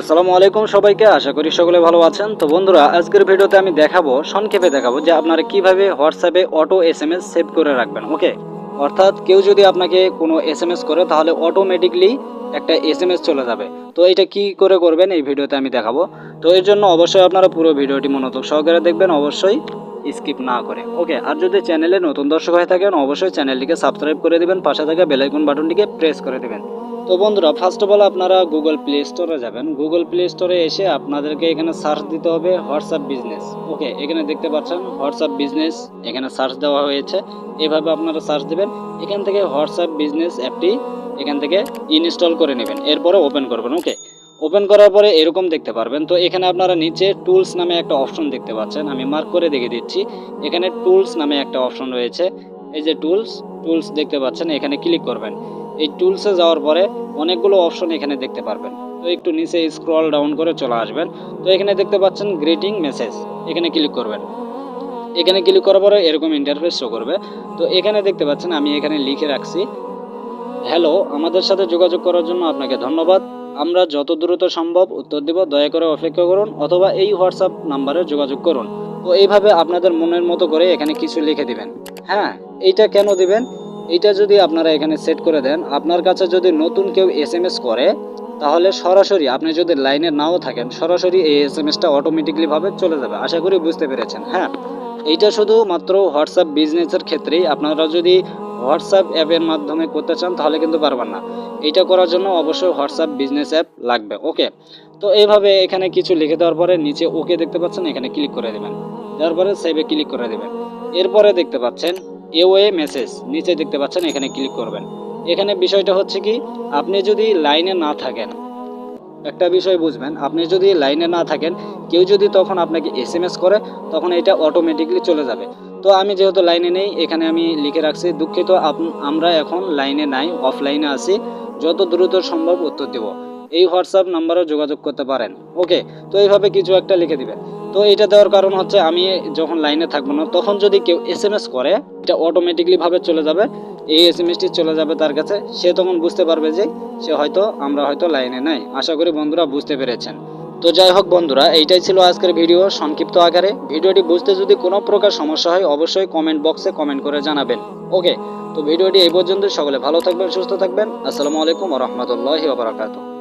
আসসালামু আলাইকুম সবাইকে, আশা করি সকলে ভালো আছেন। তো বন্ধুরা, আজকের ভিডিওতে আমি দেখাবো, সংক্ষেপে দেখাবো যে আপনারা কীভাবে হোয়াটসঅ্যাপে auto S M S save করে রাখবেন, ওকে? অর্থাৎ কেউ যদি আপনাকে কোনো এস এম এস করে, তাহলে অটোমেটিকলি একটা এস এম এস চলে যাবে। তো এটা কি করে করবেন, এই ভিডিওতে আমি দেখাবো। তো এর জন্য অবশ্যই আপনারা পুরো ভিডিওটি মনোযোগ সহকারে দেখবেন, অবশ্যই স্কিপ না করে, ওকে? আর যদি চ্যানেলে নতুন দর্শক হয়ে থাকেন, অবশ্যই চ্যানেলটিকে সাবস্ক্রাইব করে দিবেন, পাশে থাকা বেলাইকন বাটনটিকে প্রেস করে দিবেন। তো বন্ধুরা ফার্স্ট অফ অল আপনারা গুগল প্লে স্টোরে যাবেন। গুগল প্লে স্টোরে এসে আপনাদেরকে এখানে সার্চ দিতে হবে হোয়াটসঅ্যাপ বিজনেস ওকে এখানে দেখতে পাচ্ছেন হোয়াটসঅ্যাপ বিজনেস এখানে সার্চ দেওয়া হয়েছে। এভাবে আপনারা সার্চ দেবেন। এখান থেকে হোয়াটসঅ্যাপ বিজনেস অ্যাপটি এখান থেকে ইনস্টল করে নেবেন। এরপরে ওপেন করবেন। ওকে ওপেন করার পরে এরকম দেখতে পারবেন। তো এখানে আপনারা নিচে টুলস নামে একটা অপশন দেখতে পাচ্ছেন। আমি মার্ক করে দেখে দিচ্ছি। এখানে টুলস নামে একটা অপশন রয়েছে। এই যে টুলস টুলস দেখতে পাচ্ছেন। এখানে ক্লিক করবেন। এই টুলসে যাওয়ার পরে অনেকগুলো অপশন এখানে দেখতে পারবেন। তো একটু নিচে স্ক্রল ডাউন করে চলে আসবেন। তো এখানে দেখতে পাচ্ছেন গ্রিটিং মেসেজ এখানে ক্লিক করবেন। এখানে ক্লিক করার পরে এরকম ইন্টারফেস শো করবে। তো এখানে দেখতে পাচ্ছেন আমি এখানে লিখে রাখছি হ্যালো আমাদের সাথে যোগাযোগ করার জন্য আপনাকে ধন্যবাদ। আমরা যত দ্রুত সম্ভব উত্তর দেব। দয়া করে অপেক্ষা করুন অথবা এই হোয়াটসঅ্যাপ নাম্বারে যোগাযোগ করুন। তো এইভাবে আপনাদের মনের মতো করে এখানে কিছু লিখে দিবেন। হ্যাঁ এইটা কেন দিবেন? এইটা যদি আপনারা এখানে সেট করে দেন, আপনার কাছে যদি নতুন কেউ এস এম এস করে, তাহলে সরাসরি আপনি যদি লাইনে নাও থাকেন, সরাসরি এই এস এম এসটা অটোমেটিকলি ভাবে চলে যাবে। আশা করি বুঝতে পেরেছেন হ্যাঁ? এইটা শুধু মাত্র হোয়াটসঅ্যাপ বিজনেসের ক্ষেত্রেই। আপনারা যদি হোয়াটসঅ্যাপ অ্যাপের মাধ্যমে করতে চান, তাহলে কিন্তু পারবেন না। এইটা করার জন্য অবশ্যই হোয়াটসঅ্যাপ বিজনেস অ্যাপ লাগবে ওকে তো এইভাবে এখানে কিছু লিখে দেওয়ার পরে নিচে ওকে দেখতে পাচ্ছেন, এখানে ক্লিক করে দেবেন। দেওয়ার পরে সেভে ক্লিক করে দেবেন। এরপরে দেখতে পাচ্ছেন এওয়ে মেসেজ নিচে দেখতে পাচ্ছেন, এখানে ক্লিক করবেন। এখানে বিষয়টা হচ্ছে কি, আপনি যদি লাইনে না থাকেন, একটা বিষয় বুঝবেন, আপনি যদি লাইনে না থাকেন, কেউ যদি তখন আপনাকে এস এম এস করে, তখন এটা অটোমেটিকলি চলে যাবে। তো আমি যেহেতু লাইনে নেই, এখানে আমি লিখে রাখছি, দুঃখিত আমরা এখন লাইনে নাই অফলাইনে আছি, যত দ্রুত সম্ভব উত্তর দেব। এই হোয়াটসঅ্যাপ নাম্বারে যোগাযোগ করতে পারেন। ওকে তো এইভাবে কিছু একটা লিখে দিবেন। তো এটা দেওয়ার কারণ হচ্ছে আমি যখন লাইনে থাকব না, তখন যদি কেউ এস এম এস করে, এটা অটোমেটিকলি ভাবে চলে যাবে। এই এস এম এসটি চলে যাবে তার কাছে। সে তখন বুঝতে পারবে যে সে হয়তো, আমরা হয়তো লাইনে নাই। আশা করি বন্ধুরা বুঝতে পেরেছেন। তো যাই হোক বন্ধুরা, এইটাই ছিল আজকের ভিডিও সংক্ষিপ্ত আকারে। ভিডিওটি বুঝতে যদি কোনো প্রকার সমস্যা হয়, অবশ্যই কমেন্ট বক্সে কমেন্ট করে জানাবেন। ওকে তো ভিডিওটি এই পর্যন্ত সকলে ভালো থাকবেন, সুস্থ থাকবেন। আসসালামু আলাইকুম রহমতুল্লাহি বারাকাতুহ।